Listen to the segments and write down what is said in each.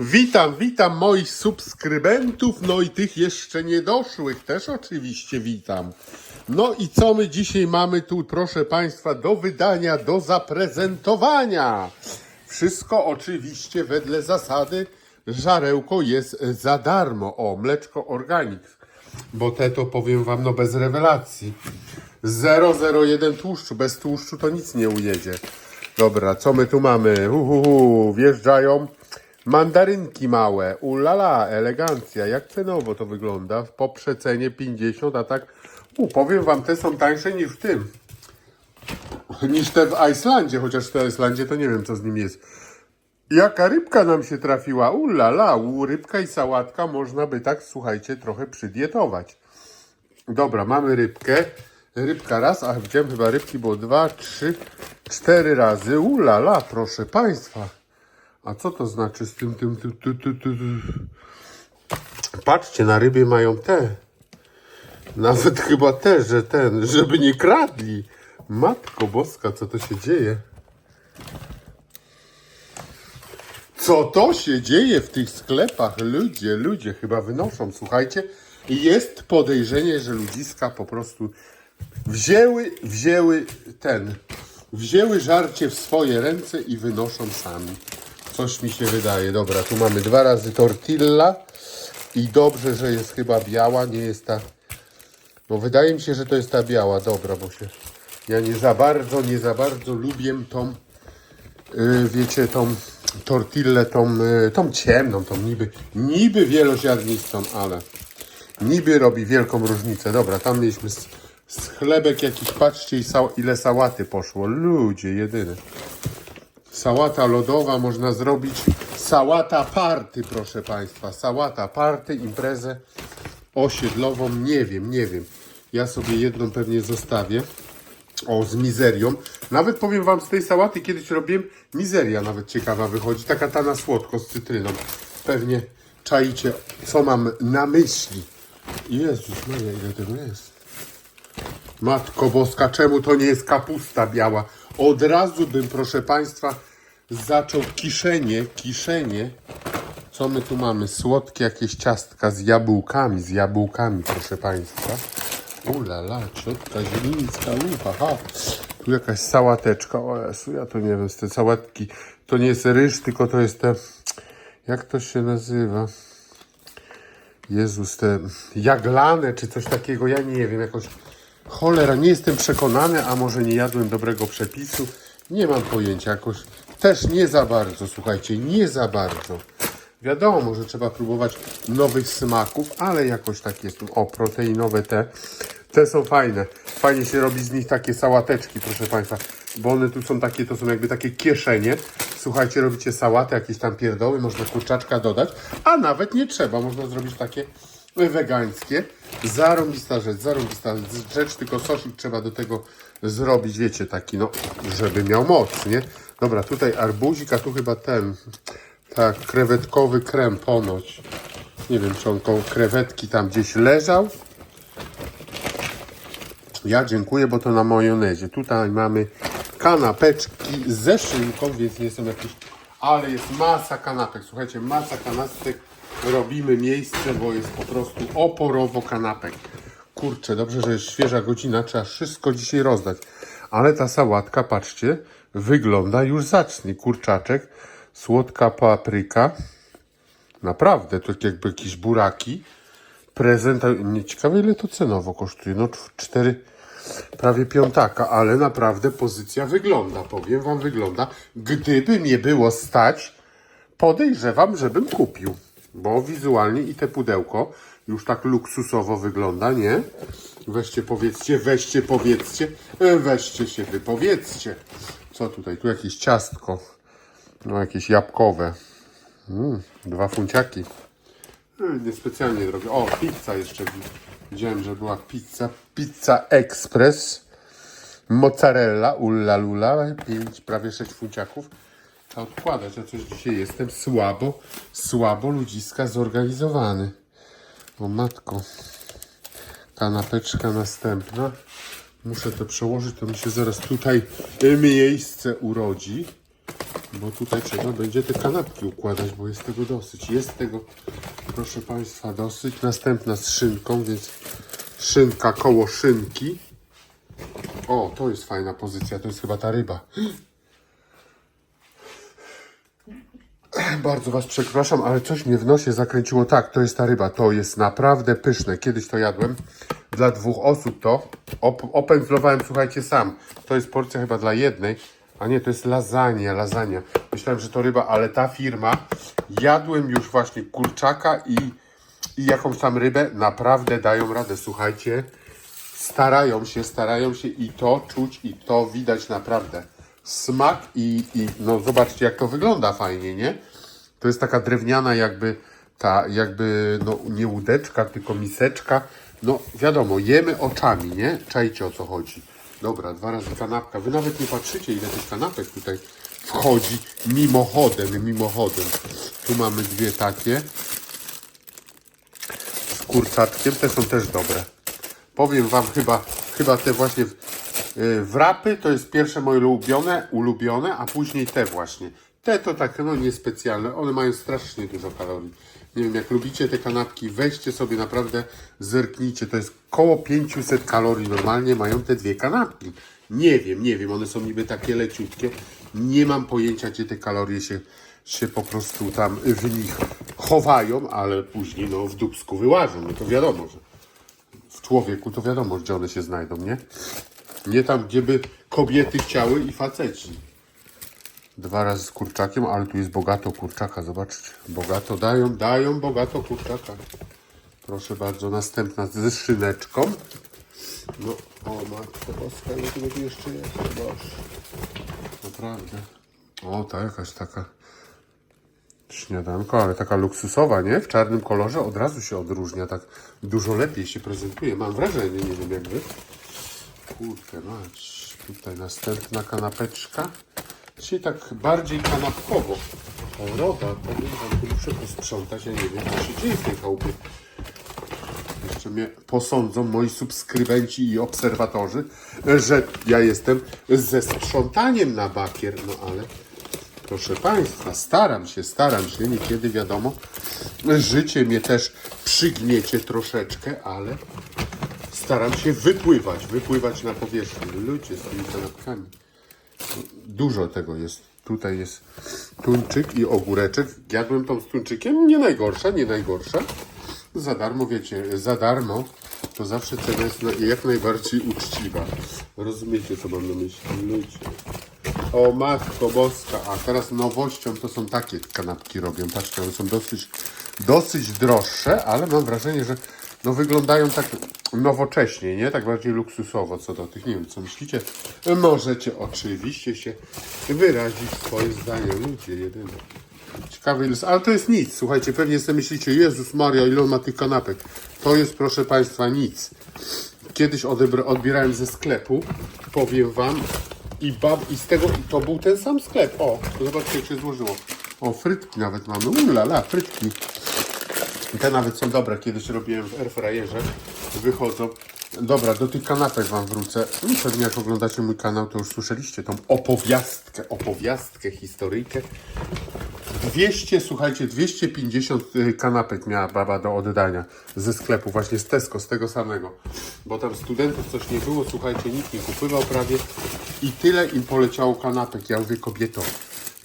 Witam, witam moich subskrybentów, no i tych jeszcze niedoszłych też oczywiście witam. No i co my dzisiaj mamy tu, proszę Państwa, do wydania, do zaprezentowania? Wszystko oczywiście wedle zasady żarełko jest za darmo. O, mleczko organik, bo te to powiem Wam no bez rewelacji. 001 tłuszczu, bez tłuszczu to nic nie ujedzie. Dobra, co my tu mamy? Uhuhu, wjeżdżają mandarynki małe. Ulala, elegancja. Jak cenowo to wygląda? Po przecenie 50, a tak, u, powiem wam, te są tańsze niż w tym. Niż te w Islandzie, chociaż w Islandzie to nie wiem, co z nim jest. Jaka rybka nam się trafiła? Ulala, rybka i sałatka można by tak, słuchajcie, trochę przydietować. Dobra, mamy rybkę. Rybka raz, a widziałem chyba rybki było dwa, trzy, cztery razy. Ulala, proszę Państwa. A co to znaczy z tym, tym, tym, tym, tym, tym? Patrzcie, na rybie mają te. Nawet chyba te, że ten, żeby nie kradli. Matko Boska, co to się dzieje? Co to się dzieje w tych sklepach? Ludzie, ludzie chyba wynoszą, słuchajcie. Jest podejrzenie, że ludziska po prostu wzięły, wzięły ten, wzięły żarcie w swoje ręce i wynoszą sami. Coś mi się wydaje. Dobra, tu mamy dwa razy tortilla i dobrze, że jest chyba biała, nie jest ta... No wydaje mi się, że to jest ta biała, dobra, bo się... Ja nie za bardzo, nie za bardzo lubię tą, yy, wiecie, tą tortillę, tą, yy, tą ciemną, tą niby, niby wieloziarnistą, ale niby robi wielką różnicę. Dobra, tam mieliśmy z, z chlebek jakiś, patrzcie ile sałaty poszło. Ludzie, jedyny. Sałata lodowa można zrobić. Sałata party, proszę Państwa. Sałata party, imprezę osiedlową. Nie wiem, nie wiem. Ja sobie jedną pewnie zostawię. O, z mizerią. Nawet powiem Wam, z tej sałaty kiedyś robiłem mizeria nawet ciekawa wychodzi. Taka ta na słodko z cytryną. Pewnie czaicie, co mam na myśli. Jezus Maria, ile tego jest? Matko Boska, czemu to nie jest kapusta biała? Od razu bym, proszę Państwa, zaczął kiszenie, kiszenie. Co my tu mamy? Słodkie jakieś ciastka z jabłkami, z jabłkami, proszę Państwa. Ulala, ciotka zielińska ha. Tu jakaś sałateczka, o Jezu, ja to nie wiem, te sałatki, to nie jest ryż, tylko to jest te, jak to się nazywa? Jezus, te jaglane czy coś takiego, ja nie wiem, jakoś cholera, nie jestem przekonany, a może nie jadłem dobrego przepisu, nie mam pojęcia, jakoś też nie za bardzo, słuchajcie, nie za bardzo. Wiadomo, że trzeba próbować nowych smaków, ale jakoś tak jest. O, proteinowe te, te są fajne. Fajnie się robi z nich takie sałateczki, proszę Państwa, bo one tu są takie, to są jakby takie kieszenie. Słuchajcie, robicie sałatę, jakieś tam pierdoły, można kurczaczka dodać, a nawet nie trzeba, można zrobić takie wegańskie. Zarąbista rzecz, zarąbista rzecz, tylko sosik trzeba do tego zrobić, wiecie, taki, no, żeby miał moc, nie? Dobra, tutaj arbuzik, a tu chyba ten, tak, krewetkowy krem ponoć. Nie wiem, czy on koło krewetki tam gdzieś leżał. Ja dziękuję, bo to na majonezie. Tutaj mamy kanapeczki ze szynką, więc nie są jakieś... Ale jest masa kanapek. Słuchajcie, masa kanapek. Robimy miejsce, bo jest po prostu oporowo kanapek. Kurczę, dobrze, że jest świeża godzina. Trzeba wszystko dzisiaj rozdać. Ale ta sałatka, patrzcie, wygląda już zacnie. Kurczaczek, słodka papryka. Naprawdę, to jakby jakieś buraki. Prezent, nie ciekawe ile to cenowo kosztuje. No cz- cztery, prawie piątaka, ale naprawdę pozycja wygląda, powiem wam wygląda. Gdyby mnie było stać, podejrzewam, żebym kupił. Bo wizualnie i te pudełko już tak luksusowo wygląda, nie? Weźcie powiedzcie, weźcie powiedzcie, weźcie się wypowiedzcie. Co tutaj? Tu jakieś ciastko. No jakieś jabłkowe. Mm, dwa funciaki. Hmm, Niespecjalnie drogie. O, pizza jeszcze. Widziałem, że była pizza. Pizza Express. Mozzarella, ulla lula. 5, prawie 6 funciaków. A odkładać, a coś dzisiaj jestem słabo, słabo ludziska zorganizowany. O matko. Kanapeczka następna. Muszę to przełożyć, to mi się zaraz tutaj miejsce urodzi. bo tutaj trzeba będzie te kanapki układać, bo jest tego dosyć. Jest tego, proszę Państwa, dosyć. Następna z szynką, więc szynka koło szynki. O, to jest fajna pozycja, to jest chyba ta ryba. Bardzo Was przepraszam, ale coś mnie w nosie zakręciło. Tak, to jest ta ryba. To jest naprawdę pyszne. Kiedyś to jadłem. Dla dwóch osób to. Op opędzlowałem, słuchajcie, sam. To jest porcja chyba dla jednej. A nie, to jest lasagna, lasagna. Myślałem, że to ryba, ale ta firma. Jadłem już właśnie kurczaka i, i jakąś tam rybę. Naprawdę dają radę, słuchajcie. Starają się, starają się i to czuć, i to widać naprawdę. Smak i, i no zobaczcie jak to wygląda fajnie, nie? To jest taka drewniana jakby ta, jakby no nie łódeczka, tylko miseczka. No wiadomo, jemy oczami, nie? Czajcie o co chodzi. Dobra, dwa razy kanapka. Wy nawet nie patrzycie ile tych kanapek tutaj wchodzi mimochodem, mimochodem. Tu mamy dwie takie z kurczaczkiem, te są też dobre. Powiem Wam chyba, chyba te właśnie wrapy to jest pierwsze moje ulubione, ulubione, a później te właśnie. Te to tak no niespecjalne, one mają strasznie dużo kalorii. Nie wiem, jak lubicie te kanapki, weźcie sobie naprawdę, zerknijcie, to jest koło 500 kalorii normalnie mają te dwie kanapki. Nie wiem, nie wiem, one są niby takie leciutkie. Nie mam pojęcia, gdzie te kalorie się, się po prostu tam w nich chowają, ale później no w dubsku wyłażą, no to wiadomo, że w człowieku to wiadomo, gdzie one się znajdą, nie? Nie tam, gdzie by kobiety chciały i faceci. Dwa razy z kurczakiem, ale tu jest bogato kurczaka, zobaczcie. Bogato dają, dają bogato kurczaka. Proszę bardzo, następna ze szyneczką. No, o matko boska, ile tu będzie jeszcze jest? Boże. Naprawdę. O, ta jakaś taka śniadanko, ale taka luksusowa, nie? W czarnym kolorze od razu się odróżnia, tak dużo lepiej się prezentuje. Mam wrażenie, nie wiem jak wy. Kurkę mać. Tutaj następna kanapeczka. Czyli tak bardziej kanapkowo. O, roba, powiem wam, tu muszę posprzątać, ja nie wiem, co się dzieje w tej chałupie. Jeszcze mnie posądzą moi subskrybenci i obserwatorzy, że ja jestem ze sprzątaniem na bakier, no ale proszę Państwa, staram się, staram się, niekiedy wiadomo, życie mnie też przygniecie troszeczkę, ale staram się wypływać, wypływać na powierzchnię. Ludzie z tymi kanapkami. Dużo tego jest. Tutaj jest tuńczyk i ogóreczek. Jadłem tą z tuńczykiem. Nie najgorsza, nie najgorsza. Za darmo, wiecie, za darmo to zawsze cena jest jak najbardziej uczciwa. Rozumiecie, co mam na myśli? Ludzie. O matko boska, a teraz nowością to są takie kanapki robią. Patrzcie, one są dosyć, dosyć droższe, ale mam wrażenie, że no wyglądają tak nowocześnie, nie? Tak bardziej luksusowo co do tych. Nie wiem, co myślicie? Możecie oczywiście się wyrazić swoje zdanie. Ludzie, jedyne. Ciekawy ile, ale to jest nic. Słuchajcie, pewnie sobie myślicie, Jezus Maria, ile on ma tych kanapek. To jest, proszę Państwa, nic. Kiedyś odbierałem ze sklepu, powiem Wam, i, bab, i z tego, i to był ten sam sklep. O, zobaczcie, jak się złożyło. O, frytki nawet mamy. Ulala, frytki. Te nawet są dobre. Kiedyś robiłem w airfryerze. Wychodzą. Dobra, do tych kanapek Wam wrócę. No, Pewnie jak oglądacie mój kanał, to już słyszeliście tą opowiastkę, opowiastkę, historyjkę. 200, słuchajcie, 250 y, kanapek miała baba do oddania ze sklepu, właśnie z Tesco, z tego samego. Bo tam studentów coś nie było, słuchajcie, nikt nie kupywał prawie i tyle im poleciało kanapek. Ja mówię, kobieto,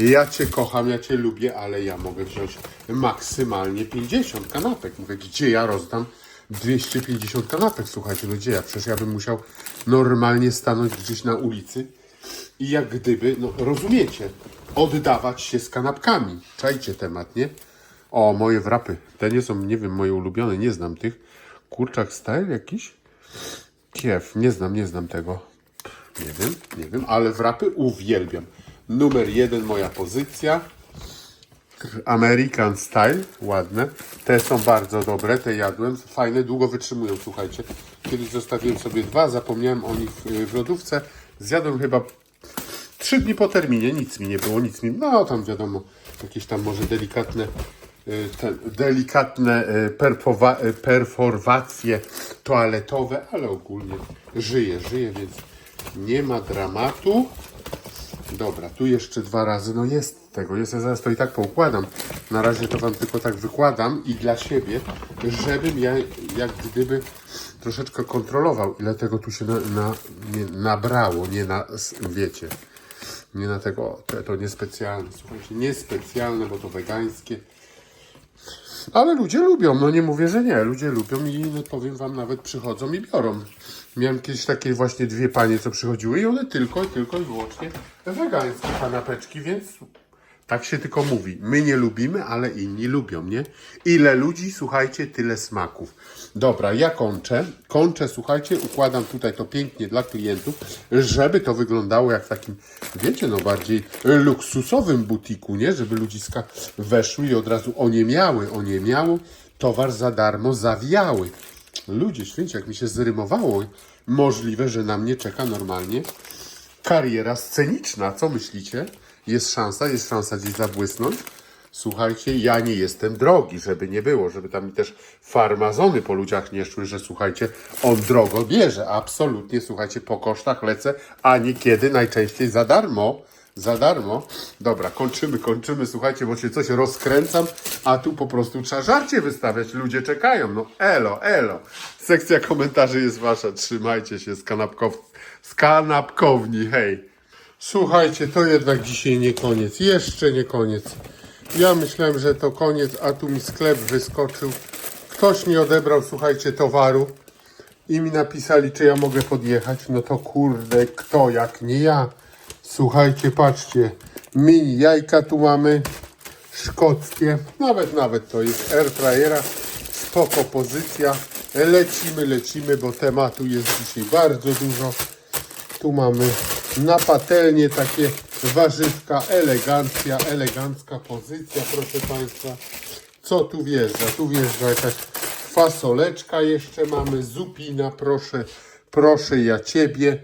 ja Cię kocham, ja Cię lubię, ale ja mogę wziąć maksymalnie 50 kanapek. Mówię, gdzie ja rozdam 250 kanapek, słuchajcie, no gdzie ja? Przecież ja bym musiał normalnie stanąć gdzieś na ulicy i jak gdyby, no rozumiecie, oddawać się z kanapkami. Czajcie temat, nie? O, moje wrapy. Te nie są, nie wiem, moje ulubione, nie znam tych. Kurczak style jakiś? Kiew, nie znam, nie znam tego. Nie wiem, nie wiem, ale wrapy uwielbiam. Numer jeden moja pozycja. American Style, ładne. Te są bardzo dobre, te jadłem. Fajne, długo wytrzymują, słuchajcie. Kiedyś zostawiłem sobie dwa, zapomniałem o nich w, w lodówce. Zjadłem chyba trzy dni po terminie, nic mi nie było, nic mi. No tam wiadomo, jakieś tam może delikatne, y, te, delikatne y, y, perforwacje toaletowe, ale ogólnie żyję, żyję, więc nie ma dramatu. Dobra, tu jeszcze dwa razy, no jest tego, jest, ja zaraz to i tak poukładam. Na razie to wam tylko tak wykładam i dla siebie, żebym ja jak gdyby troszeczkę kontrolował, ile tego tu się na, na, nie, nabrało, nie na, wiecie, nie na tego, to, to niespecjalne, słuchajcie, niespecjalne, bo to wegańskie. Ale ludzie lubią, no nie mówię, że nie. Ludzie lubią i no, powiem wam, nawet przychodzą i biorą. Miałem kiedyś takie właśnie dwie panie, co przychodziły i one tylko, tylko i wyłącznie wegańskie kanapeczki, więc tak się tylko mówi. My nie lubimy, ale inni lubią, nie? Ile ludzi, słuchajcie, tyle smaków. Dobra, ja kończę. Kończę, słuchajcie, układam tutaj to pięknie dla klientów, żeby to wyglądało jak w takim, wiecie, no bardziej luksusowym butiku, nie? Żeby ludziska weszły i od razu oniemiały, oniemiało, towar za darmo zawiały. Ludzie święci, jak mi się zrymowało, możliwe, że na mnie czeka normalnie kariera sceniczna. Co myślicie? Jest szansa, jest szansa gdzieś zabłysnąć. Słuchajcie, ja nie jestem drogi, żeby nie było, żeby tam mi też farmazony po ludziach nie szły, że słuchajcie, on drogo bierze. Absolutnie, słuchajcie, po kosztach lecę, a niekiedy najczęściej za darmo. Za darmo. Dobra, kończymy, kończymy. Słuchajcie, bo się coś rozkręcam, a tu po prostu trzeba żarcie wystawiać. Ludzie czekają. No elo, elo. Sekcja komentarzy jest wasza. Trzymajcie się z, kanapkow... z kanapkowni. Hej. Słuchajcie, to jednak dzisiaj nie koniec. Jeszcze nie koniec. Ja myślałem, że to koniec, a tu mi sklep wyskoczył. Ktoś nie odebrał, słuchajcie, towaru i mi napisali, czy ja mogę podjechać. No to kurde, kto jak nie ja. Słuchajcie, patrzcie. Mini jajka tu mamy. Szkockie. Nawet, nawet to jest airfryera. Spoko pozycja. Lecimy, lecimy, bo tematu jest dzisiaj bardzo dużo. Tu mamy na patelnię takie warzywka, elegancja, elegancka pozycja, proszę Państwa. Co tu wjeżdża? Tu wjeżdża jakaś fasoleczka jeszcze mamy, zupina, proszę, proszę ja Ciebie.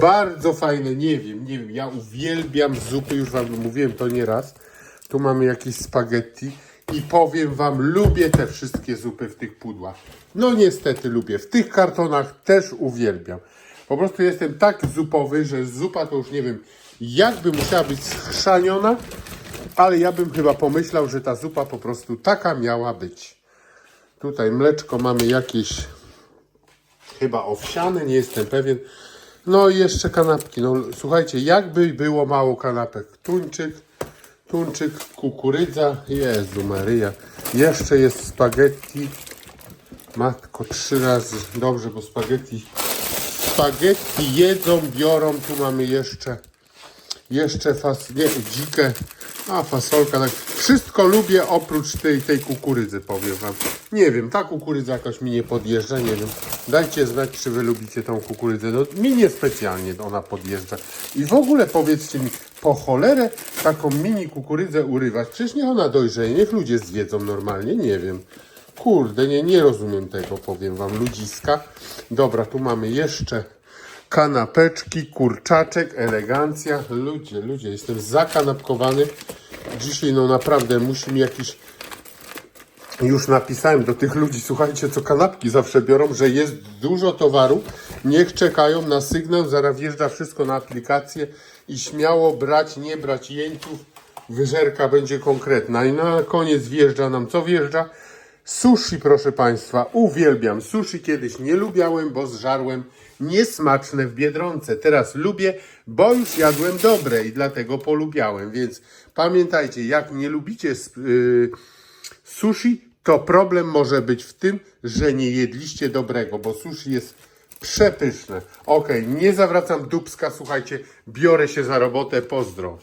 Bardzo fajne, nie wiem, nie wiem, ja uwielbiam zupy, już Wam mówiłem to nieraz. Tu mamy jakieś spaghetti i powiem Wam, lubię te wszystkie zupy w tych pudłach. No niestety lubię, w tych kartonach też uwielbiam. Po prostu jestem tak zupowy, że zupa to już nie wiem, jakby musiała być schrzaniona, ale ja bym chyba pomyślał, że ta zupa po prostu taka miała być. Tutaj mleczko mamy jakieś chyba owsiane, nie jestem pewien. No i jeszcze kanapki. No słuchajcie, jakby było mało kanapek. Tuńczyk, tuńczyk, kukurydza, Jezu Maryja. Jeszcze jest spaghetti. Matko, trzy razy. Dobrze, bo spaghetti spaghetti jedzą, biorą. Tu mamy jeszcze jeszcze fas, nie, dzikie, a fasolka, tak. Wszystko lubię oprócz tej, tej kukurydzy, powiem wam. Nie wiem, ta kukurydza jakoś mi nie podjeżdża, nie wiem. Dajcie znać, czy wy lubicie tą kukurydzę. No, mi niespecjalnie ona podjeżdża. I w ogóle powiedzcie mi, po cholerę taką mini kukurydzę urywać? Przecież niech ona dojrzeje, niech ludzie zjedzą normalnie, nie wiem. Kurde, nie, nie rozumiem tego, powiem wam, ludziska. Dobra, tu mamy jeszcze kanapeczki, kurczaczek, elegancja. Ludzie, ludzie, jestem zakanapkowany. Dzisiaj no naprawdę musi mi jakiś... Już napisałem do tych ludzi, słuchajcie, co kanapki zawsze biorą, że jest dużo towaru. Niech czekają na sygnał, zaraz wjeżdża wszystko na aplikację i śmiało brać, nie brać jeńców. Wyżerka będzie konkretna. I na koniec wjeżdża nam, co wjeżdża? Sushi, proszę Państwa, uwielbiam. Sushi kiedyś nie lubiałem, bo zżarłem niesmaczne w Biedronce. Teraz lubię, bo już jadłem dobre i dlatego polubiałem. Więc pamiętajcie, jak nie lubicie yy, sushi, to problem może być w tym, że nie jedliście dobrego, bo sushi jest przepyszne. Okej, nie zawracam dubska, słuchajcie, biorę się za robotę, pozdro.